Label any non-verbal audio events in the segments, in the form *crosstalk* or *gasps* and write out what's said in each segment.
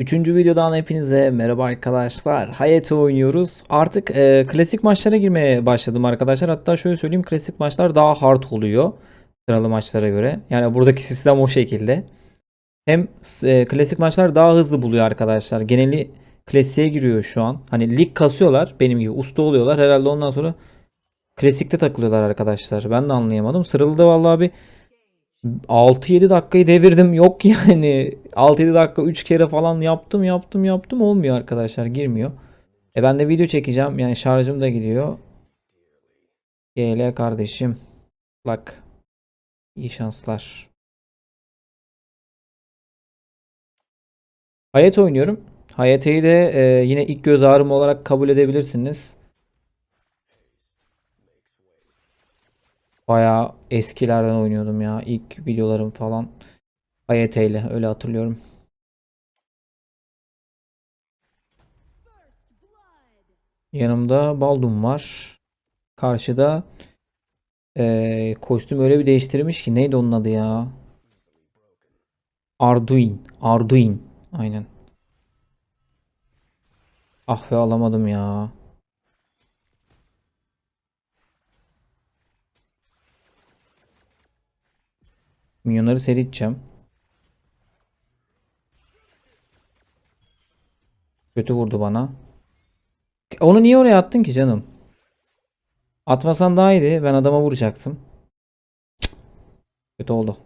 Üçüncü videodan hepinize merhaba arkadaşlar. Hayat oynuyoruz. Artık e, klasik maçlara girmeye başladım arkadaşlar. Hatta şöyle söyleyeyim klasik maçlar daha hard oluyor. Sıralı maçlara göre. Yani buradaki sistem o şekilde. Hem e, klasik maçlar daha hızlı buluyor arkadaşlar. Geneli klasiğe giriyor şu an. Hani lig kasıyorlar. Benim gibi usta oluyorlar. Herhalde ondan sonra klasikte takılıyorlar arkadaşlar. Ben de anlayamadım. Sıralı da vallahi bir 6-7 dakikayı devirdim. Yok *laughs* yani. 6-7 dakika 3 kere falan yaptım yaptım yaptım. Olmuyor arkadaşlar. Girmiyor. E ben de video çekeceğim. Yani şarjım da gidiyor. GL kardeşim. Bak. İyi şanslar. Hayat oynuyorum. Hayate'yi de e, yine ilk göz ağrım olarak kabul edebilirsiniz. Bayağı eskilerden oynuyordum ya. İlk videolarım falan. Hayate ile öyle hatırlıyorum. Yanımda Baldum var. Karşıda e, kostüm öyle bir değiştirmiş ki neydi onun adı ya? Arduin. Arduin. Aynen. Ah be alamadım ya. Minyonları seri iteceğim. Kötü vurdu bana. Onu niye oraya attın ki canım? Atmasan daha iyiydi. Ben adama vuracaktım. Cık. Kötü oldu.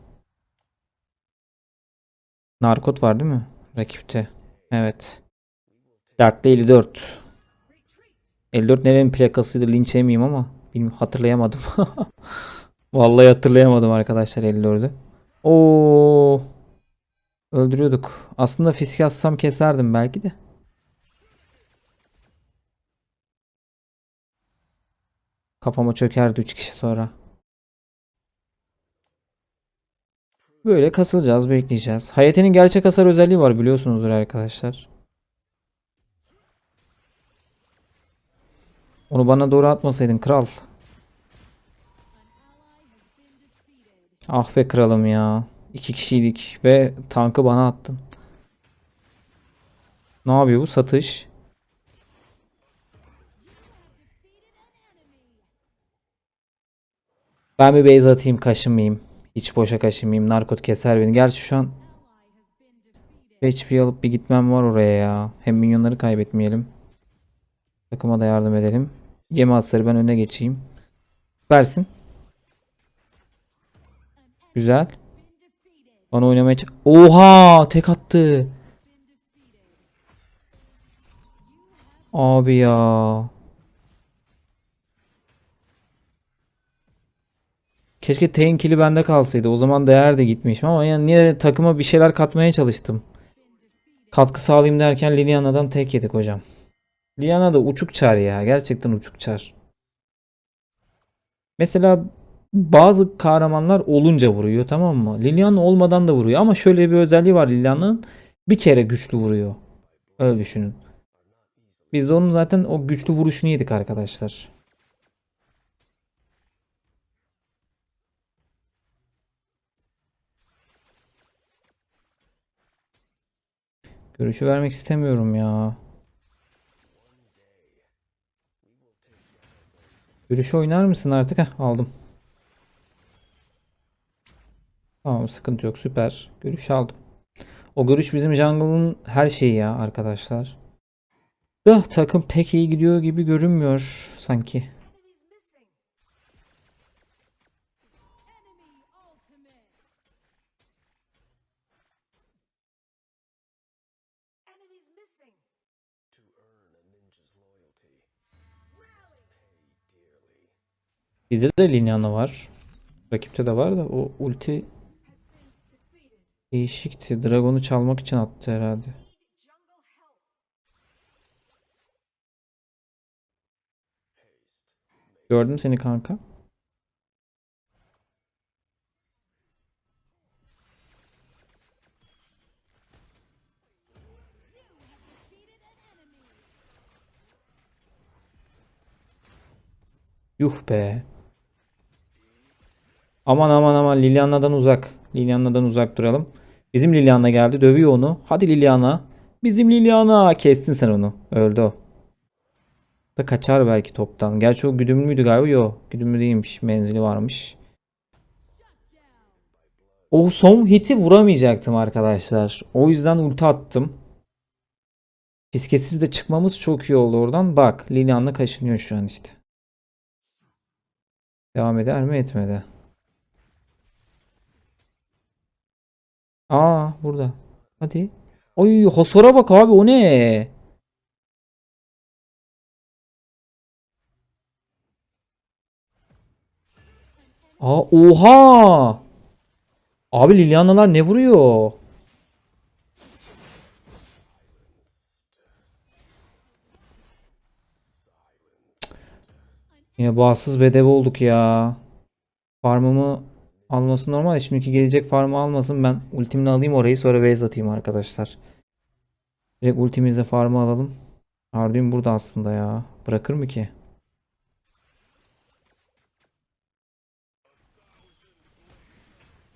Narkot var değil mi? Rakipte. Evet. Dertli 54. 54 nerenin plakasıydı linç ama bilmiyorum hatırlayamadım. *laughs* Vallahi hatırlayamadım arkadaşlar 54'ü. Oo. Öldürüyorduk. Aslında fiske atsam keserdim belki de. Kafama çökerdi 3 kişi sonra. Böyle kasılacağız, bekleyeceğiz. Hayate'nin gerçek hasar özelliği var biliyorsunuzdur arkadaşlar. Onu bana doğru atmasaydın kral. Ah be kralım ya. İki kişiydik ve tankı bana attın. Ne yapıyor bu? Satış. Ben bir base atayım kaşınmayayım. Hiç boşa kaşınmayayım. Narkot keser beni. Gerçi şu an HP alıp bir gitmem var oraya ya. Hem minyonları kaybetmeyelim. Takıma da yardım edelim. Yeme hasarı ben öne geçeyim. Versin. Güzel. Bana oynamaya Oha! Tek attı. Abi ya. Keşke Tenkili bende kalsaydı. O zaman değer de gitmiş ama yani niye takıma bir şeyler katmaya çalıştım. Katkı sağlayayım derken Liliana'dan tek yedik hocam. Liliana da uçuk çar ya. Gerçekten uçuk çar. Mesela bazı kahramanlar olunca vuruyor tamam mı? Liliana olmadan da vuruyor ama şöyle bir özelliği var Liliana'nın. Bir kere güçlü vuruyor. Öyle düşünün. Biz de onun zaten o güçlü vuruşunu yedik arkadaşlar. Görüşü vermek istemiyorum ya. Görüşü oynar mısın artık? Heh, aldım. Tamam sıkıntı yok süper. Görüş aldım. O görüş bizim jungle'ın her şeyi ya arkadaşlar. Da takım pek iyi gidiyor gibi görünmüyor sanki. Bizde de Liliana var. Rakipte de var da o ulti değişikti. Dragon'u çalmak için attı herhalde. Gördüm seni kanka. Yuh be. Aman aman aman Liliana'dan uzak. Liliana'dan uzak duralım. Bizim Liliana geldi. Dövüyor onu. Hadi Liliana. Bizim Liliana. Kestin sen onu. Öldü o. Da kaçar belki toptan. Gerçi o güdümlü müydü galiba? Yok. Güdümlü değilmiş. Menzili varmış. O son hiti vuramayacaktım arkadaşlar. O yüzden ulti attım. Fiskesiz de çıkmamız çok iyi oldu oradan. Bak Lilian'la kaşınıyor şu an işte. Devam eder mi etmedi. Aa burada. Hadi. Oy hasara bak abi o ne? Aa oha! Abi Lilianalar ne vuruyor? Yine bağımsız bedevi olduk ya. Farmımı alması normal. Şimdiki gelecek farmı almasın. Ben ultimini alayım orayı sonra base atayım arkadaşlar. Direkt ultimizle farmı alalım. Arduin burada aslında ya. Bırakır mı ki?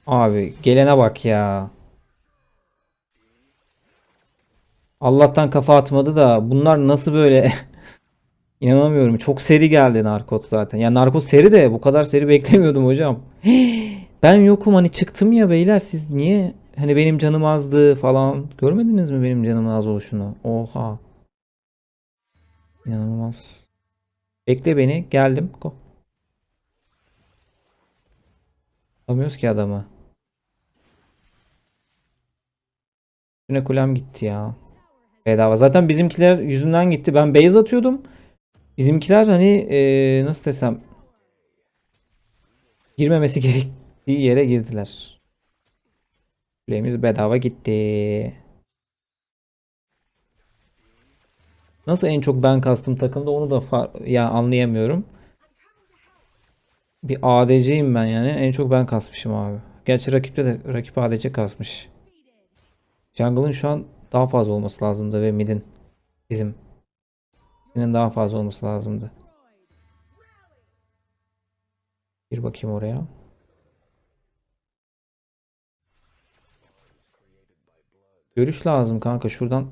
Abi gelene bak ya. Allah'tan kafa atmadı da bunlar nasıl böyle *laughs* İnanamıyorum. Çok seri geldi Narkot zaten. Ya Narkot seri de bu kadar seri beklemiyordum hocam. *gasps* Ben yokum hani çıktım ya beyler siz niye hani benim canım azdı falan görmediniz mi benim canımın az oluşunu? Oha. İnanılmaz. Bekle beni. Geldim. Go. Tutamıyoruz ki adamı. Üstüne kulem gitti ya. Bedava. Zaten bizimkiler yüzünden gitti. Ben base atıyordum. Bizimkiler hani eee, nasıl desem girmemesi gerektiği yere girdiler. Kulemiz bedava gitti. Nasıl en çok ben kastım takımda onu da ya anlayamıyorum. Bir ADC'yim ben yani. En çok ben kasmışım abi. Gerçi rakipte de rakip ADC kasmış. Jungle'ın şu an daha fazla olması lazımdı ve mid'in bizim. Mid'in daha fazla olması lazımdı. Bir bakayım oraya. Görüş lazım kanka şuradan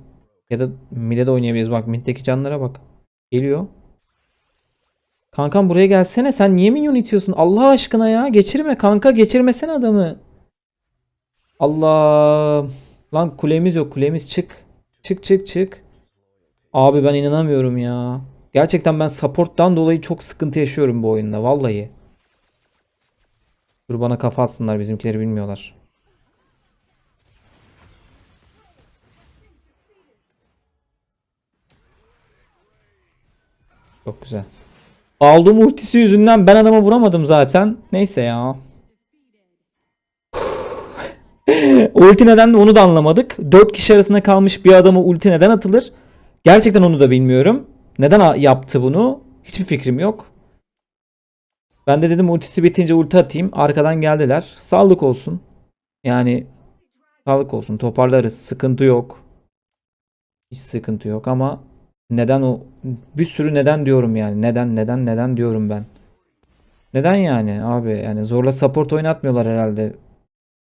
ya da mid'e de oynayabiliriz. Bak mid'deki canlara bak. Geliyor. Kankam buraya gelsene. Sen niye minyon itiyorsun? Allah aşkına ya. Geçirme kanka. Geçirmesene adamı. Allah. Lan kulemiz yok. Kulemiz çık. Çık çık çık. Abi ben inanamıyorum ya. Gerçekten ben support'tan dolayı çok sıkıntı yaşıyorum bu oyunda. Vallahi. Dur bana kafa atsınlar. Bizimkileri bilmiyorlar. Çok güzel. Aldığım ultisi yüzünden ben adama vuramadım zaten. Neyse ya. *laughs* ulti neden de onu da anlamadık. 4 kişi arasında kalmış bir adama ulti neden atılır? Gerçekten onu da bilmiyorum. Neden yaptı bunu? Hiçbir fikrim yok. Ben de dedim ultisi bitince ulti atayım. Arkadan geldiler. Sağlık olsun. Yani sağlık olsun. Toparlarız. Sıkıntı yok. Hiç sıkıntı yok ama neden o bir sürü neden diyorum yani. Neden neden neden diyorum ben. Neden yani abi? Yani zorla support oynatmıyorlar herhalde.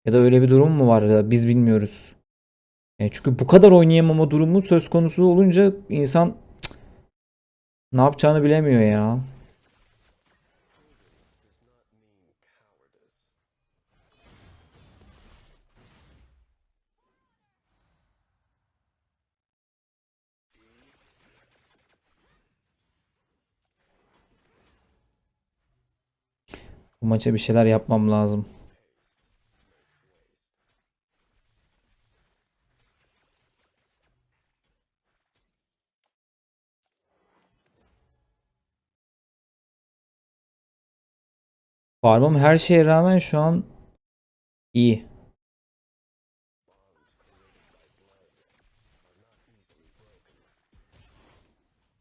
Ya da öyle bir durum mu var ya biz bilmiyoruz. Yani çünkü bu kadar oynayamama durumu söz konusu olunca insan cık, ne yapacağını bilemiyor ya. Bu maça bir şeyler yapmam lazım. Farmım her şeye rağmen şu an iyi.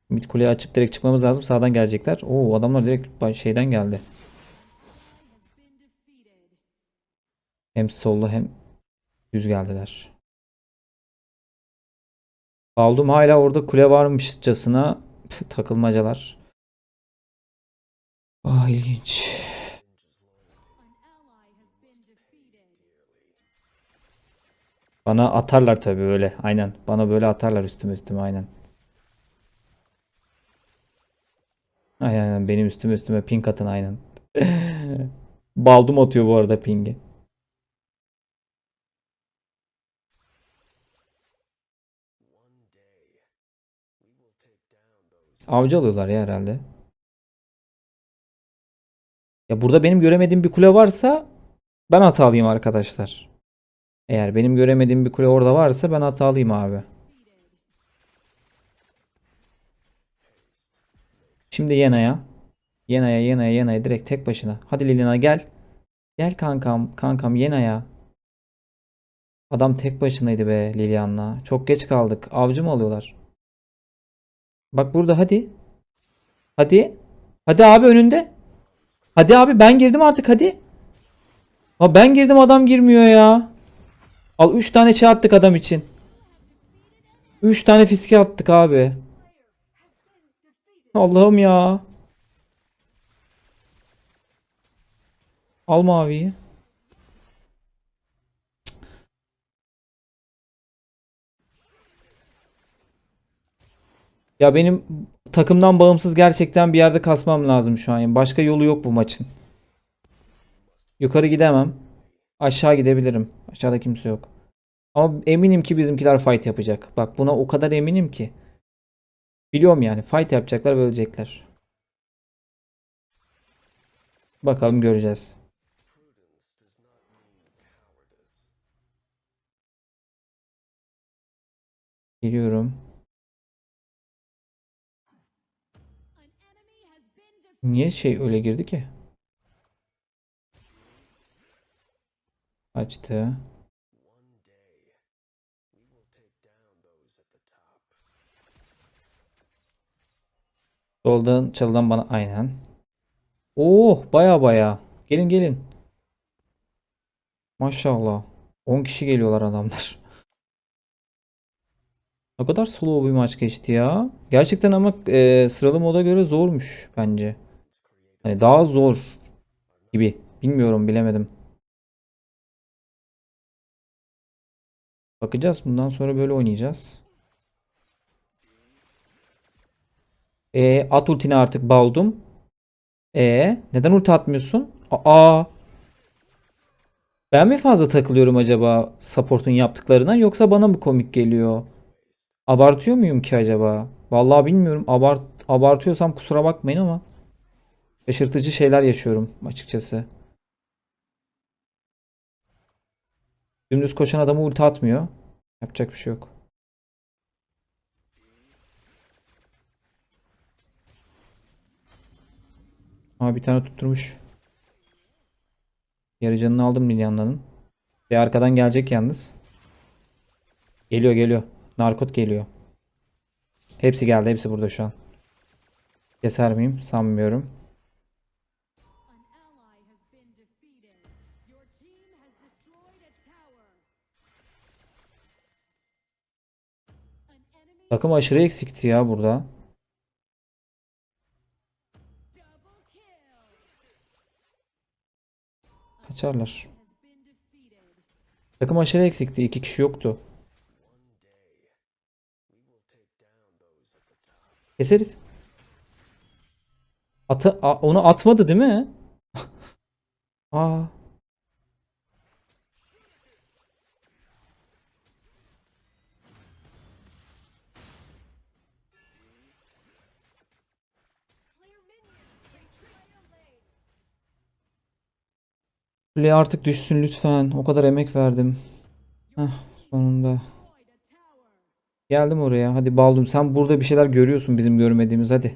Mid kuleyi açıp direkt çıkmamız lazım. Sağdan gelecekler. Oo adamlar direkt şeyden geldi. Hem sollu hem düz geldiler. Aldım hala orada kule varmışçasına takılmacalar. Ah ilginç. Bana atarlar tabii öyle. Aynen. Bana böyle atarlar üstüme üstüme. Aynen aynen. benim üstüme üstüme ping atın aynen. *laughs* Baldum atıyor bu arada pingi. Avcı alıyorlar ya herhalde. Ya burada benim göremediğim bir kule varsa ben hatalıyım arkadaşlar. Eğer benim göremediğim bir kule orada varsa ben hatalıyım abi. Şimdi Yena'ya. Yena'ya, Yena'ya, Yena'ya direkt tek başına. Hadi Liliana gel. Gel kankam, kankam Yena'ya. Adam tek başınaydı be Lilian'la. Çok geç kaldık. Avcı mı alıyorlar? Bak burada hadi. Hadi. Hadi abi önünde. Hadi abi ben girdim artık hadi. Ha ben girdim adam girmiyor ya. Al 3 tane şey attık adam için. 3 tane fiske attık abi. Allah'ım ya. Al maviyi. Ya benim takımdan bağımsız gerçekten bir yerde kasmam lazım şu an. Başka yolu yok bu maçın. Yukarı gidemem. Aşağı gidebilirim. Aşağıda kimse yok. Ama eminim ki bizimkiler fight yapacak. Bak buna o kadar eminim ki. Biliyorum yani. Fight yapacaklar ve ölecekler. Bakalım göreceğiz. Geliyorum. Niye şey öyle girdi ki? Açtı. Soldan çalıdan bana aynen. Oh baya baya. Gelin gelin. Maşallah. 10 kişi geliyorlar adamlar. *laughs* Ne kadar slow bir maç geçti ya. Gerçekten ama e, sıralı moda göre zormuş bence. Hani daha zor gibi. Bilmiyorum bilemedim. Bakacağız. Bundan sonra böyle oynayacağız. E, at ultini artık Baldum. E, neden ulti atmıyorsun? Aa. Ben mi fazla takılıyorum acaba support'un yaptıklarına yoksa bana mı komik geliyor? Abartıyor muyum ki acaba? Vallahi bilmiyorum. Abart abartıyorsam kusura bakmayın ama şaşırtıcı şeyler yaşıyorum açıkçası. Dümdüz koşan adamı ulti atmıyor. Yapacak bir şey yok. Ama bir tane tutturmuş. Yarı canını aldım Liliana'nın. Bir arkadan gelecek yalnız. Geliyor geliyor. Narkot geliyor. Hepsi geldi. Hepsi burada şu an. Keser miyim? Sanmıyorum. Takım aşırı eksikti ya burada. Kaçarlar. Takım aşırı eksikti. İki kişi yoktu. Keseriz. Atı, a- onu atmadı değil mi? *laughs* Aa. Kule artık düşsün lütfen. O kadar emek verdim. Heh, sonunda. Geldim oraya. Hadi Baldum sen burada bir şeyler görüyorsun bizim görmediğimiz hadi.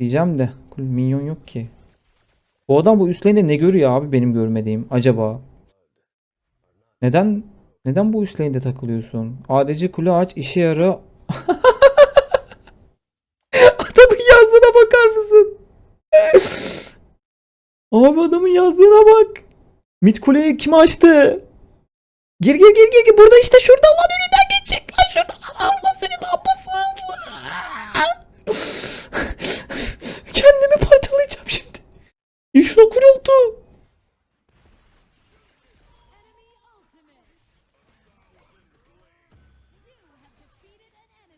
Diyeceğim de minyon yok ki. Bu adam bu üst ne görüyor abi benim görmediğim acaba? Neden neden bu üst takılıyorsun? ADC kule aç işe yara. *laughs* Abi adamın yazdığına bak. Mit kuleyi kim açtı? Gir gir gir gir. gir. Burada işte şurada lan önünden geçecek. Lan şurada lan Allah seni ne yapasın. *laughs* Kendimi parçalayacağım şimdi. İş İşte kuruldu.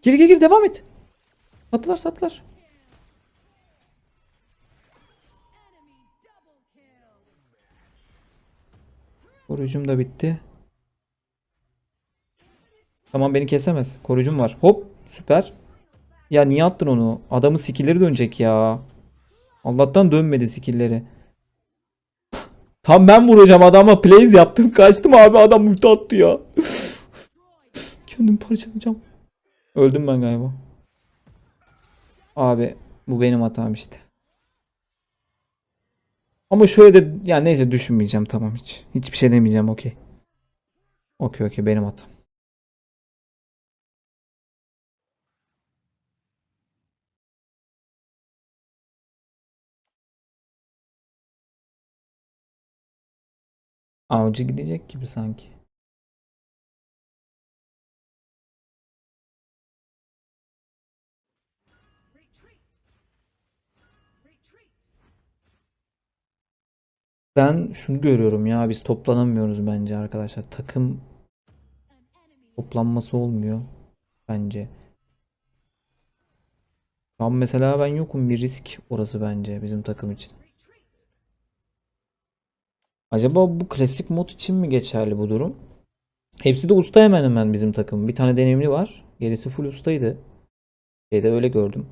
Gir gir gir devam et. Sattılar sattılar. Koruyucum da bitti. Tamam beni kesemez. Koruyucum var. Hop süper. Ya niye attın onu? Adamın skill'leri dönecek ya. Allah'tan dönmedi skill'leri. Tam ben vuracağım adama plays yaptım. Kaçtım abi adam ulti attı ya. Kendimi parçalayacağım. Öldüm ben galiba. Abi bu benim hatam işte. Ama şöyle de yani neyse düşünmeyeceğim tamam hiç. Hiçbir şey demeyeceğim okey. Okey okey benim hatam. Avcı gidecek gibi sanki. Ben şunu görüyorum ya biz toplanamıyoruz bence arkadaşlar. Takım toplanması olmuyor bence. Şu mesela ben yokum bir risk orası bence bizim takım için. Acaba bu klasik mod için mi geçerli bu durum? Hepsi de usta hemen hemen bizim takım. Bir tane deneyimli var. Gerisi full ustaydı. Şeyde öyle gördüm.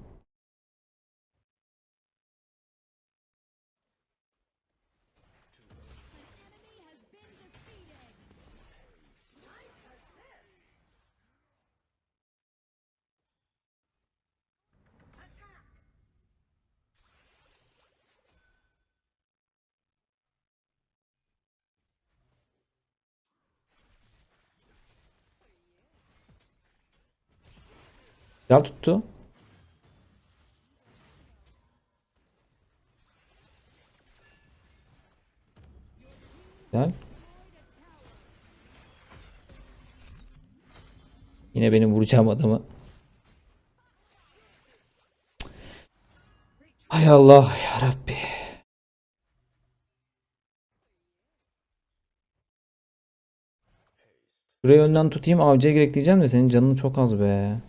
Güzel tuttu. Güzel. Yine benim vuracağım adamı. Hay Allah ya Rabbi. Şurayı önden tutayım avcıya gerek diyeceğim de senin canın çok az be.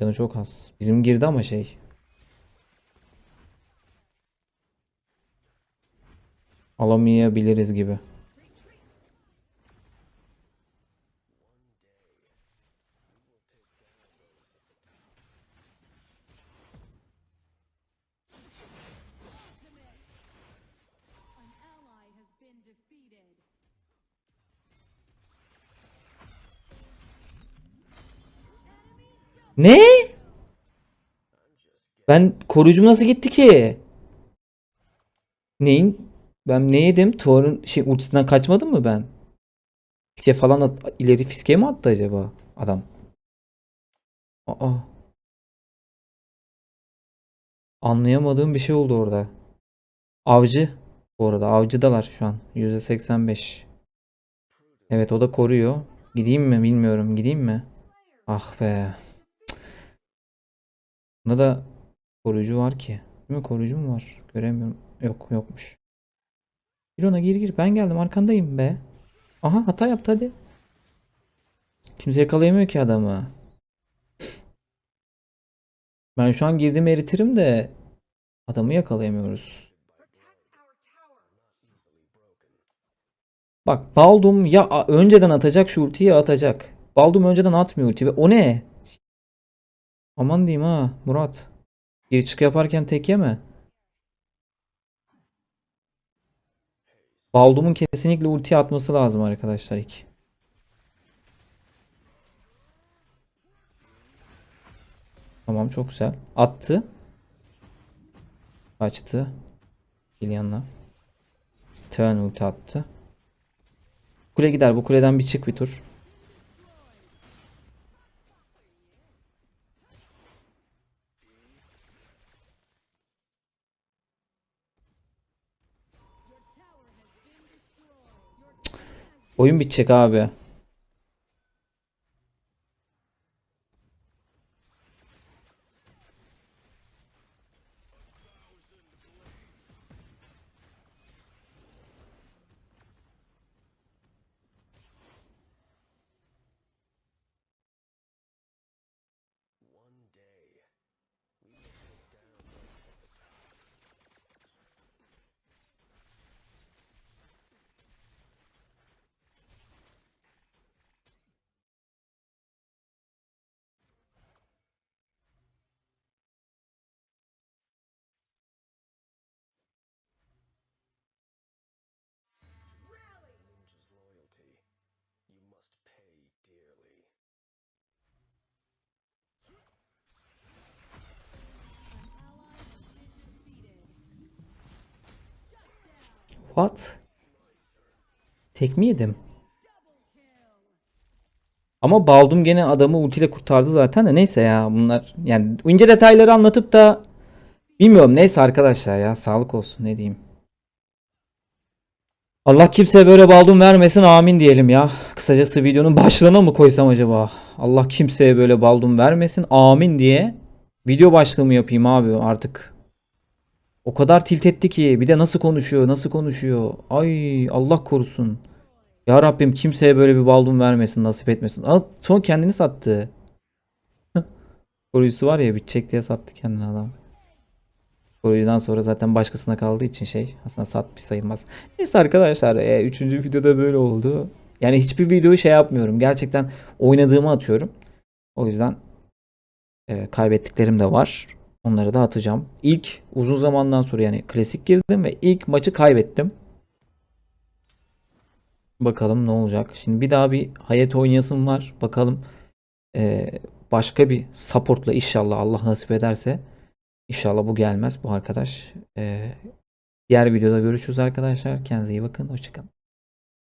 Canı çok az. Bizim girdi ama şey. Alamayabiliriz gibi. Ne? Ben koruyucum nasıl gitti ki? Neyin? Ben ne yedim? Thor'un şey ultisinden kaçmadım mı ben? Fiske falan at- ileri fiske mi attı acaba adam? Aa. Anlayamadığım bir şey oldu orada. Avcı. Bu arada avcıdalar şu an. %85. Evet o da koruyor. Gideyim mi bilmiyorum. Gideyim mi? Ah be. Bunda da koruyucu var ki. Değil mi? Koruyucu mu var? Göremiyorum. Yok yokmuş. Gir ona gir gir. Ben geldim arkandayım be. Aha hata yaptı hadi. Kimse yakalayamıyor ki adamı. Ben şu an girdiğimi eritirim de adamı yakalayamıyoruz. Bak Baldum ya önceden atacak şu ultiyi atacak. Baldum önceden atmıyor ulti ve o ne? Aman diyeyim ha Murat. Gir çık yaparken tek yeme. Baldum'un kesinlikle ulti atması lazım arkadaşlar ilk. Tamam çok güzel. Attı. Açtı. Gillian'la. Turn ulti attı. Kule gider. Bu kuleden bir çık bir tur. Oyun bitecek abi. What? Tek mi? Ama Baldum gene adamı ultiyle kurtardı zaten de neyse ya bunlar yani ince detayları anlatıp da bilmiyorum neyse arkadaşlar ya sağlık olsun ne diyeyim. Allah kimseye böyle baldum vermesin amin diyelim ya. Kısacası videonun başlığına mı koysam acaba? Allah kimseye böyle baldum vermesin amin diye video başlığımı yapayım abi artık. O kadar tilt etti ki bir de nasıl konuşuyor nasıl konuşuyor. Ay Allah korusun. Ya Rabbim kimseye böyle bir baldum vermesin nasip etmesin. Aa, son kendini sattı. Koruyucusu var ya bitecek diye sattı kendini adam. Koruyucudan sonra zaten başkasına kaldığı için şey aslında satmış sayılmaz. Neyse arkadaşlar e, üçüncü videoda böyle oldu. Yani hiçbir videoyu şey yapmıyorum. Gerçekten oynadığımı atıyorum. O yüzden e, kaybettiklerim de var. Onları da atacağım. İlk uzun zamandan sonra yani klasik girdim ve ilk maçı kaybettim. Bakalım ne olacak. Şimdi bir daha bir hayat oynayasım var. Bakalım e, başka bir supportla inşallah Allah nasip ederse İnşallah bu gelmez bu arkadaş. E, diğer videoda görüşürüz arkadaşlar. Kendinize iyi bakın. Hoşçakalın.